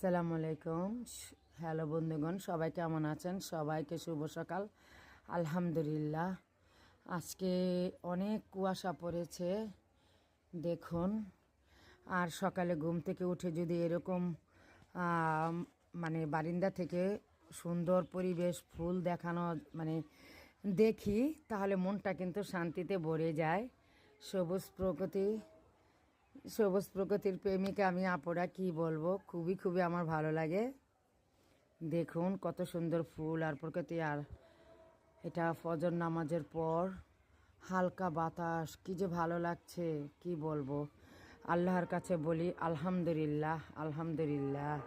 আসসালামু আলাইকুম। হ্যালো বন্ধুগণ, সবাই কেমন আছেন? সবাইকে শুভ সকাল। আলহামদুলিল্লাহ। আজকে অনেক কুয়াশা পড়েছে, দেখুন। আর সকালে ঘুম থেকে উঠে যদি এরকম মানে বারিন্দা থেকে সুন্দর পরিবেশ, ফুল দেখানো মানে দেখি, তাহলে মনটা কিন্তু শান্তিতে ভরে যায়। সবুজ প্রকৃতি সবুজ প্রকৃতির প্রেমিকা, আমি আপরা কি বলব? খুবই খুবই আমার ভালো লাগে। দেখুন কত সুন্দর ফুল আর প্রকৃতি আর এটা ফজর নামাজের পর হালকা বাতাস, কি যে ভালো লাগছে, কি বলব? আল্লাহর কাছে বলি, আলহামদুলিল্লাহ আলহামদুলিল্লাহ।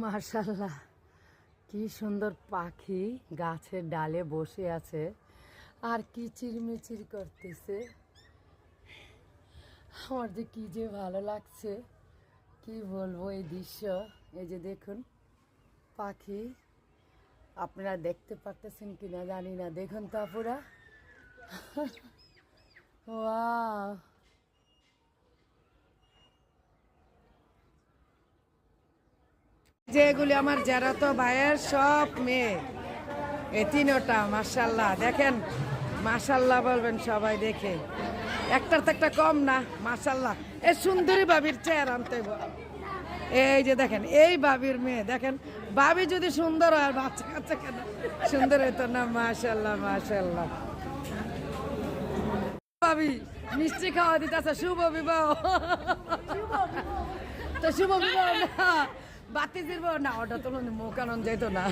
মার্শাল্লাহ কি সুন্দর পাখি গাছের ডালে বসে আছে। আর কি চিরমিচির করতেছে। আমার যে কি যে ভালো লাগছে। কি বলব এই দৃশ্য? এই যে দেখুন, পাখি। আপনারা দেখতে পারতেছেন কিনা জানি না। দেখুন তো আপুরা। যে এগুলি আমার যারা তো ভাইয়ের সব মেয়ে। এই তিনোটা মার্শাল্লাহ দেখেন মার্শাল্লাহ বলবেন সবাই দেখে। একটার তো একটা কম না মার্শাল্লাহ এই সুন্দরী বাবির চেয়ার আনতে। এই যে দেখেন এই বাবির মেয়ে। দেখেন বাবি যদি সুন্দর হয় আর বাচ্চা কাচ্চা কেন? সুন্দর হইতো না মার্শাল্লাহ মার্শাল্লাহ বাবি মিষ্টি খাওয়া দিতেছে শুভ বিবাহ। তো শুভ বিবাহ না। বাতি দিব না ওটা তো মোকানন যেত না।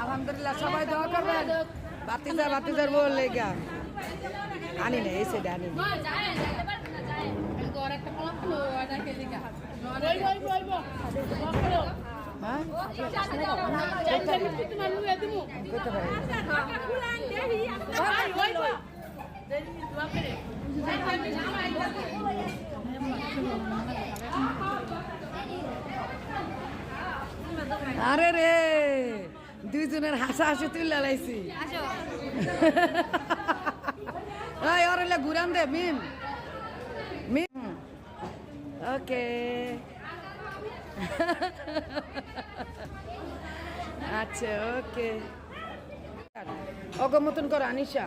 আলহামদুলিল্লাহ সবাই দোয়া করবেন। বাতিজা বাতিজার বললে গা আনি না এই সেটা আনি। হ্যাঁ? করতে পারি। আরে রে, দুইজনের হাসা হাসি তুলে লাইছি। এই, ওর হইলে ঘুরান দে, মিম। মিম। ওকে। আচ্ছা ওকে। অগমতন কর, আনিশা।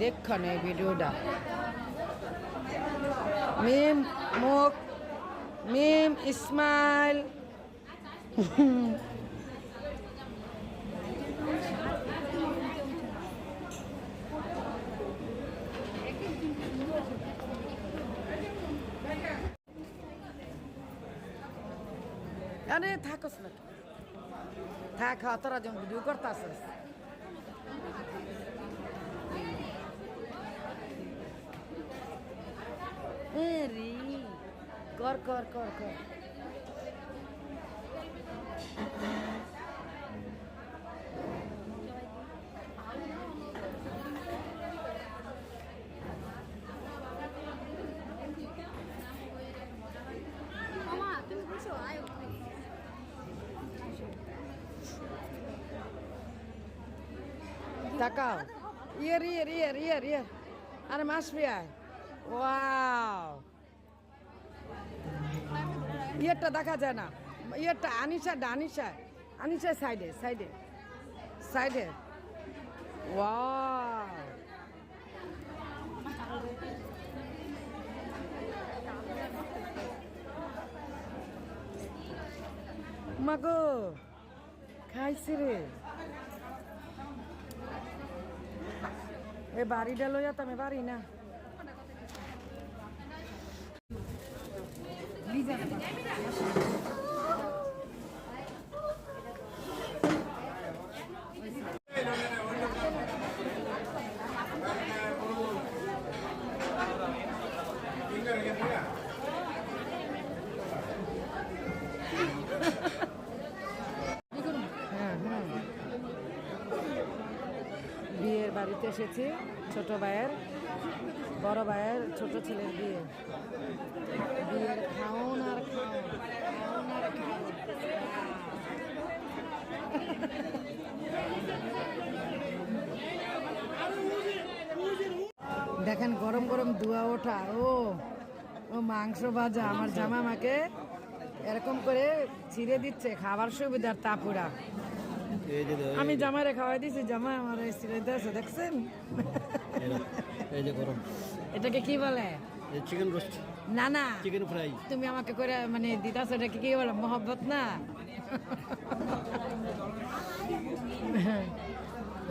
দেখো না ভিডিওটা। মিম মুখ মিম ইসমাইল আরে থাকস না থাক হা তোরা যেমন ভিডিও করতাছিস। এ রি কর কর কর কর। তাকাও। ইয়ার ইয়ার ইয়ার ইয়ার ইয়ার আরে মাস আয়। ওয়াও। ইয়েরটা দেখা যায় না। ইয়েরটা আনিসা আনিসা। আনিসা সাইডে সাইডে। সাইডে। ওয়াও। মাগো, খাইছে রে। এ বাড়িটা লইয়া তো আমি পারি না হ্যাঁ হ্যাঁ বিয়ের বাড়িতে এসেছি ছোট ভাইয়ের, বড় ভাইয়ের ছোট ছেলের বিয়ে। বিয়ের খাওন আর খাওন দেখেন গরম গরম ধোয়া ওঠা, ও ও মাংস ভাজা, আমার জামা আমাকে এরকম করে ছিঁড়ে দিচ্ছে, খাবার সুবিধার তাপুরা আমি জামাইরে খাওয়াই দিছি জামাই আমার ছিঁড়ে দিয়েছে দেখছেন? এই যে গরম। এটাকে কি বলে? চিকেন রোস্ট না না। চিকেন ফ্রাই তুমি আমাকে করে মানে দিদাস এটাকে কি বলে? মোহব্বত না?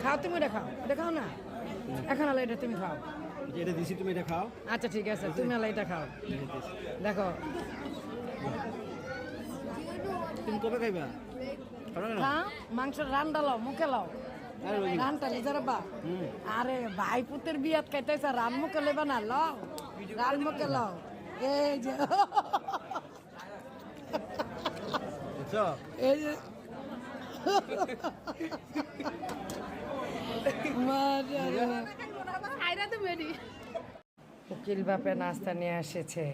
খাও তুমি এটা খাও। এটা খাও না? এখন আলো এটা তুমি খাও। এটা দিছি তুমি এটা খাও। আচ্ছা ঠিক আছে তুমি আলো এটা খাও। দেখো। তুমি কবে খাইবা? খাবে মাংস রান্ডা লও মুখে লও। আরে রানটা ভাই পুতের বিয়াত খাইতেছে রান মুখে লেবা না লও। রান মুখে লও। এই যে। এই যে। উকিল বাপে নাস্তা নিয়ে এসেছে।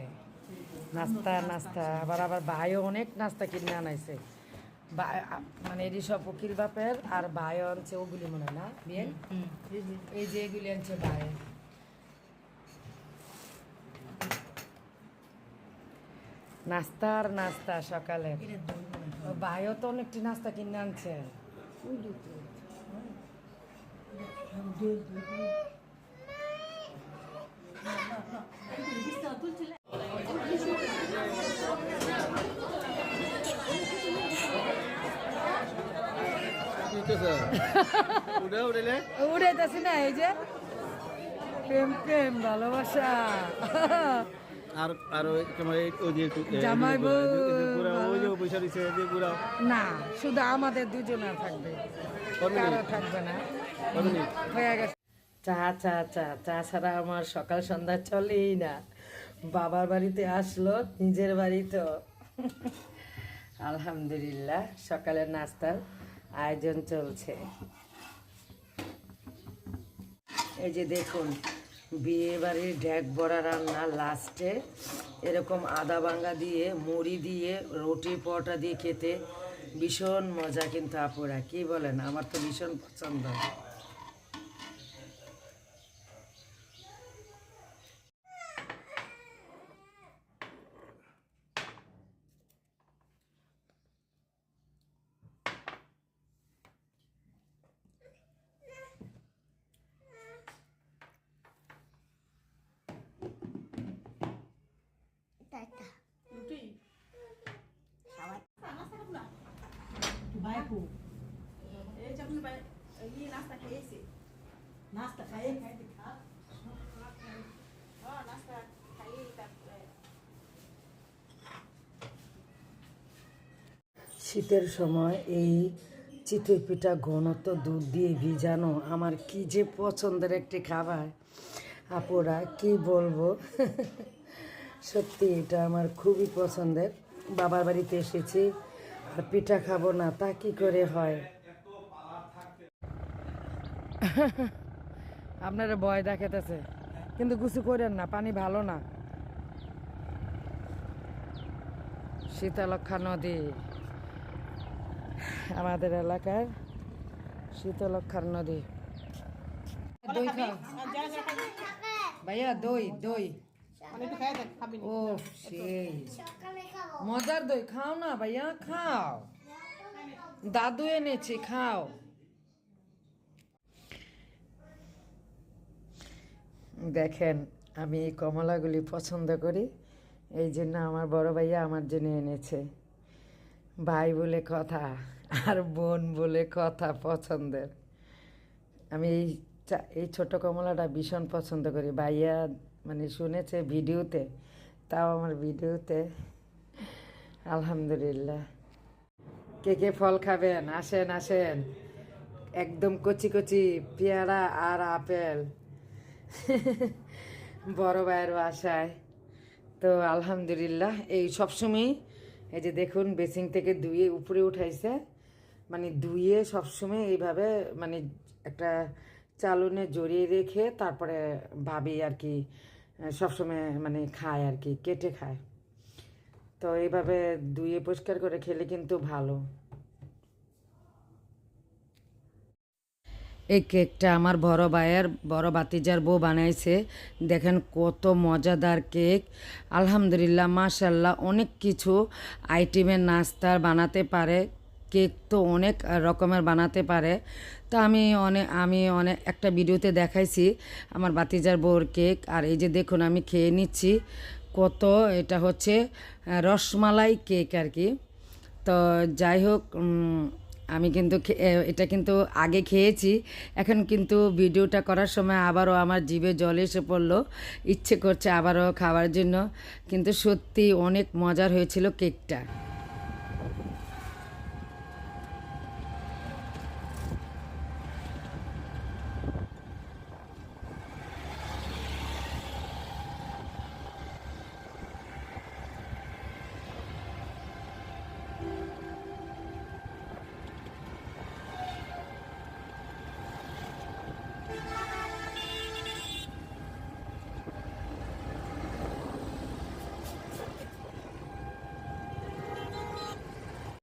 নাস্তা নাস্তা। আবার আবার ভাইও অনেক নাস্তা কিনে আনাইছে। মানে এটি সব উকিল বাপের আর ভাইও আনছে ওগুলি মনে না? বিয়ে? এই যে এগুলি আনছে ভাই। নাস্তা আর নাস্তা সকালে ভাইও তো অনেকটি নাস্তা কিনে আনছে। উড়াইতেছি না এই যে প্রেম প্রেম ভালোবাসা। আর আর জামাই না শুধু আমাদের দুজনের থাকবে। থাকবে না। হয়ে গেছে। চা চা চা চা ছাড়া আমার সকাল সন্ধ্যা চলেই না। বাবার বাড়িতে আসলো নিজের বাড়ি তো। আলহামদুলিল্লাহ সকালের নাস্তার আয়োজন চলছে। এই যে দেখুন বিয়ে বাড়ির ঢ্যাক বড়া রান্না লাস্টে এরকম আদা বাঙ্গা দিয়ে, মুড়ি দিয়ে, রুটি পরোটা দিয়ে খেতে ভীষণ মজা কিন্তু আপুরা, কি বলেন? আমার তো ভীষণ পছন্দ। শীতের সময় এই চিতই পিঠা ঘনত্ব দুধ দিয়ে ভিজানো আমার কি যে পছন্দের একটি খাবার। আপুরা, কি বলব? সত্যি এটা আমার খুবই পছন্দের। বাবার বাড়িতে এসেছি, আর পিঠা খাব না, তা কি করে হয়? আপনারা ভয় দেখাতেছে কিন্তু কিছু করেন না, পানি ভালো না। শীতলক্ষা নদী। আমাদের এলাকার শীতলক্ষার নদী। ভাইয়া, দই দই। ও, সেই। মজার দই। খাও না ভাইয়া, খাও। দাদু এনেছি, খাও। দেখেন, আমি এই কমলাগুলি পছন্দ করি। এই জন্য আমার বড় ভাইয়া আমার জন্য এনেছে। ভাই বলে কথা, আর বোন বলে কথা পছন্দের। আমি এই এই ছোট কমলাটা ভীষণ পছন্দ করি। ভাইয়া মানে শুনেছে ভিডিওতে, তাও আমার ভিডিওতে। আলহামদুলিল্লাহ। কে কে ফল খাবেন? আসেন আসেন। একদম কচি কচি, পেয়ারা আর আপেল। বড় ভাইয়ের বাসায়। তো আলহামদুলিল্লাহ, এই সবসময় এই যে দেখুন বেসিং থেকে ধুয়ে উপরে উঠাইছে। মানে ধুয়ে সবসময় এইভাবে মানে একটা চালনে জড়িয়ে রেখে তারপরে ভাবি আর কি, সবসময় মানে খায় আর কি, কেটে খায়। তো এইভাবে ধুয়ে পরিষ্কার করে খেলে কিন্তু ভালো। এই কেকটা আমার বড় ভাইয়ের বড় বাতিজার বউ বানাইছে। দেখেন কত মজাদার কেক। আলহামদুলিল্লাহ মাশাল্লাহ অনেক কিছু আইটেমের নাস্তার বানাতে পারে। কেক তো অনেক রকমের বানাতে পারে। তো আমি অনেক আমি অনেক একটা ভিডিওতে দেখাইছি আমার বাতিজার বউর কেক। আর এই যে দেখুন, আমি খেয়ে নিচ্ছি। কত, এটা হচ্ছে রসমালাই কেক আর কি। তো যাই হোক আমি কিন্তু এটা কিন্তু আগে খেয়েছি। এখন কিন্তু ভিডিওটা করার সময় আবারও আমার জিভে জল এসে পড়ল। ইচ্ছে করছে আবারও খাওয়ার জন্য। কিন্তু সত্যি অনেক মজার হয়েছিল কেকটা।